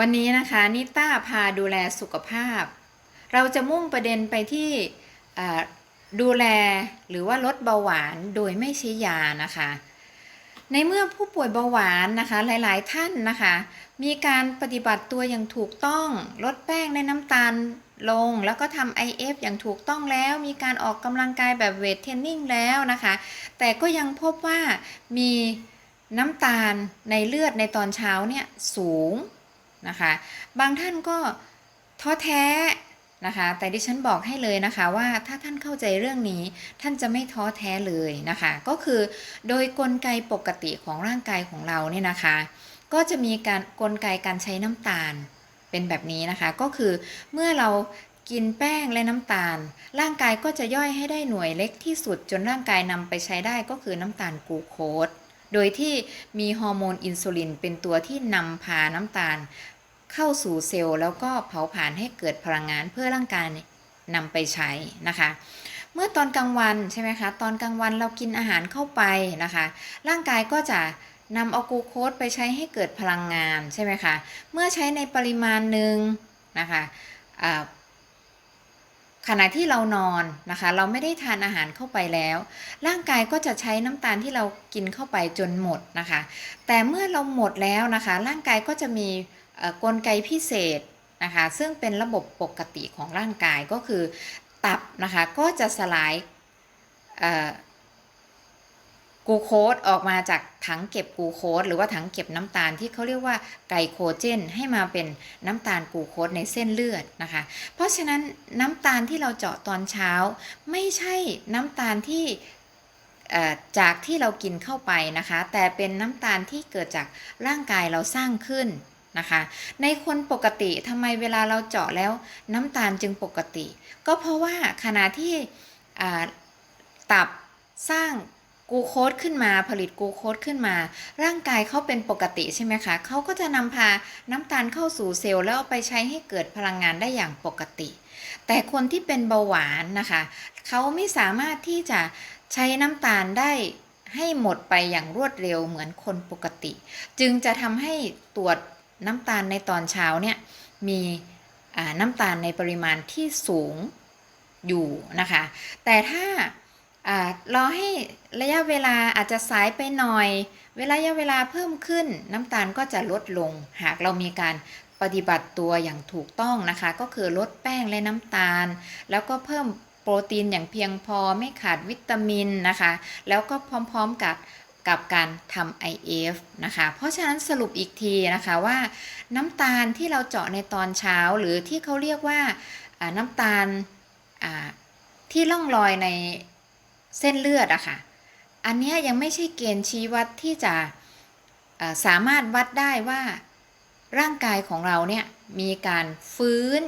วันนี้นะคะนิต้าพาดูแลสุขภาพ เราจะมุ่งประเด็นไปที่ดูแลหรือว่าลดเบาหวานโดยไม่ใช้ยานะคะ ในเมื่อผู้ป่วยเบาหวานนะคะหลายๆท่านนะคะ มีการปฏิบัติตัวอย่างถูกต้องลดแป้งและน้ำตาลลงแล้วก็ทำ IF อย่างถูกต้องแล้วมีการออกกำลังกายแบบเวทเทรนนิ่งแล้วนะคะ แต่ก็ยังพบว่ามีน้ำตาลในเลือดในตอนเช้าเนี่ยสูง นะคะ บางท่านก็ท้อแท้นะคะ แต่ดิฉันบอกให้เลยนะคะว่าถ้าท่านเข้าใจเรื่องนี้ท่านจะไม่ท้อแท้เลยนะคะ ก็คือโดยกลไกปกติของร่างกายของเราเนี่ยนะคะ ก็จะมีการกลไกการใช้น้ำตาลเป็นแบบนี้นะคะ ก็คือเมื่อเรากินแป้งและน้ำตาล ร่างกายก็จะย่อยให้ได้หน่วยเล็กที่สุดจนร่างกายนำไปใช้ได้ก็คือน้ำตาลกลูโคสโดยที่มีฮอร์โมนอินซูลินเป็นตัวที่นำพาน้ำตาล เข้าสู่เซลล์แล้วก็เผาผลาญให้เกิดพลังงานเพื่อร่างกายนำไปใช้นะคะ เมื่อตอนกลางวันใช่ไหมคะตอนกลางวันเรากินอาหารเข้าไปนะคะ ร่างกายก็จะนำเอากูโคสไปใช้ให้เกิดพลังงานใช่ไหมคะเมื่อใช้ในปริมาณหนึ่งนะคะขณะที่เรานอนนะคะ เราไม่ได้ทานอาหารเข้าไปแล้ว ร่างกายก็จะใช้น้ำตาลที่เรากินเข้าไปจนหมดนะคะ แต่เมื่อเราหมดแล้วนะคะ ร่างกายก็จะมี กลไกพิเศษนะคะซึ่งเป็นระบบปกติของร่างกายก็คือตับนะคะก็จะสลายกูโคสออกมาจากถังเก็บกูโคสหรือว่าถังเก็บน้ำตาลที่เขาเรียกว่าไกลโคเจน ให้มาเป็นน้ำตาลกูโคสในเส้นเลือดนะคะ เพราะฉะนั้นน้ำตาลที่เราเจาะตอนเช้า ไม่ใช่น้ำตาลที่จากที่เรากินเข้าไปนะคะ แต่เป็นน้ำตาลที่เกิดจากร่างกายเราสร้างขึ้น นะคะ ในคนปกติทำไมเวลาเราเจาะแล้วน้ำตาลจึงปกติ ก็เพราะว่าขณะที่ตับสร้างกูโคสขึ้นมาผลิตกูโคสขึ้นมา ร่างกายเขาเป็นปกติใช่ไหมคะเขาก็จะนำพาน้ำตาลเข้าสู่เซลล์แล้วเอาไปใช้ให้เกิดพลังงานได้อย่างปกติ แต่คนที่เป็นเบาหวานนะคะเขาไม่สามารถที่จะใช้น้ำตาลได้ให้หมดไปอย่างรวดเร็วเหมือนคนปกติ จึงจะทำให้ตรวจ น้ำตาลในตอนเช้าเนี่ยมีน้ำตาลในปริมาณที่สูงอยู่นะคะ แต่ถ้าอารอให้ระยะเวลาอาจจะสายไปหน่อย เวลาระยะเวลาเพิ่มขึ้น น้ำตาลก็จะลดลง หากเรามีการปฏิบัติตัวอย่างถูกต้องนะคะ ก็คือลดแป้งและน้ำตาล แล้วก็เพิ่มโปรตีนอย่างเพียงพอไม่ขาดวิตามินนะคะ แล้วก็พร้อมๆกับ กับการทำ IF นะคะ เพราะฉะนั้นสรุปอีกทีนะคะว่าน้ำตาลที่เราเจาะในตอนเช้าหรือที่เขาเรียกว่าน้ำตาลที่ล่องลอยในเส้นเลือดอะค่ะ อันนี้ยังไม่ใช่เกณฑ์ชี้วัดที่จะสามารถวัดได้ว่าร่างกายของเราเนี่ยมีการฟื้น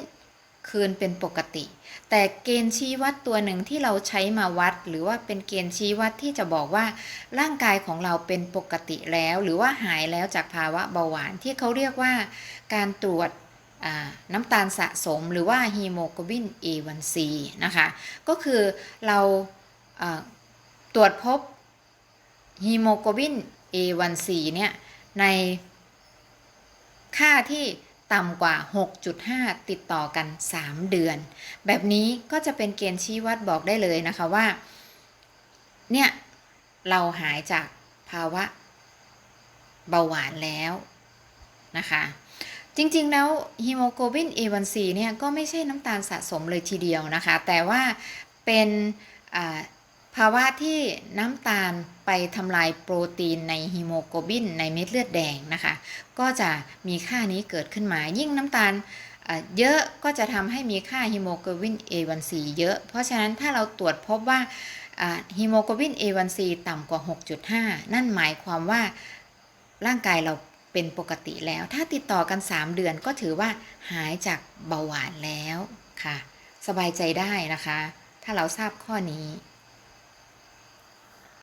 คืนเป็นปกติ แต่เกณฑ์ชี้วัดตัวหนึ่งที่เราใช้มาวัด หรือว่าเป็นเกณฑ์ชี้วัดที่จะบอกว่า ร่างกายของเราเป็นปกติแล้ว หรือว่าหายแล้วจากภาวะเบาหวานที่เขาเรียกว่า การตรวจน้ำตาลสะสมหรือว่าฮีโมโกลบิน A1C นะคะ ก็คือเราอ่าตรวจพบฮีโมโกลบิน A1C เนี่ยในค่าที่ ต่ำกว่า 6.5 ติดต่อกัน 3 เดือน แบบนี้ก็จะเป็นเกณฑ์ชี้วัดบอกได้เลยนะคะว่า เนี่ย เราหายจากภาวะเบาหวานแล้วนะคะจริง ๆ แล้วฮีโมโกลบิน A1C เนี่ยก็ไม่ใช่น้ำตาลสะสมเลยทีเดียวนะคะ แต่ว่าเป็น ภาวะที่น้ำตาลไปทำลายโปรตีนในฮีโมโกลบินในเม็ดเลือดแดงนะคะ ก็จะมีค่านี้เกิดขึ้นมา ยิ่งน้ำตาลเยอะก็จะทำให้มีค่าฮีโมโกลบิน A1C เยอะ เพราะฉะนั้นถ้าเราตรวจพบว่าฮีโมโกลบิน A1C ต่ำกว่า 6.5 นั่นหมายความว่าร่างกายเราเป็นปกติแล้ว ถ้าติดต่อกัน 3 เดือนก็ถือว่าหายจากเบาหวานแล้วค่ะ สบายใจได้นะคะ ถ้าเราทราบข้อนี้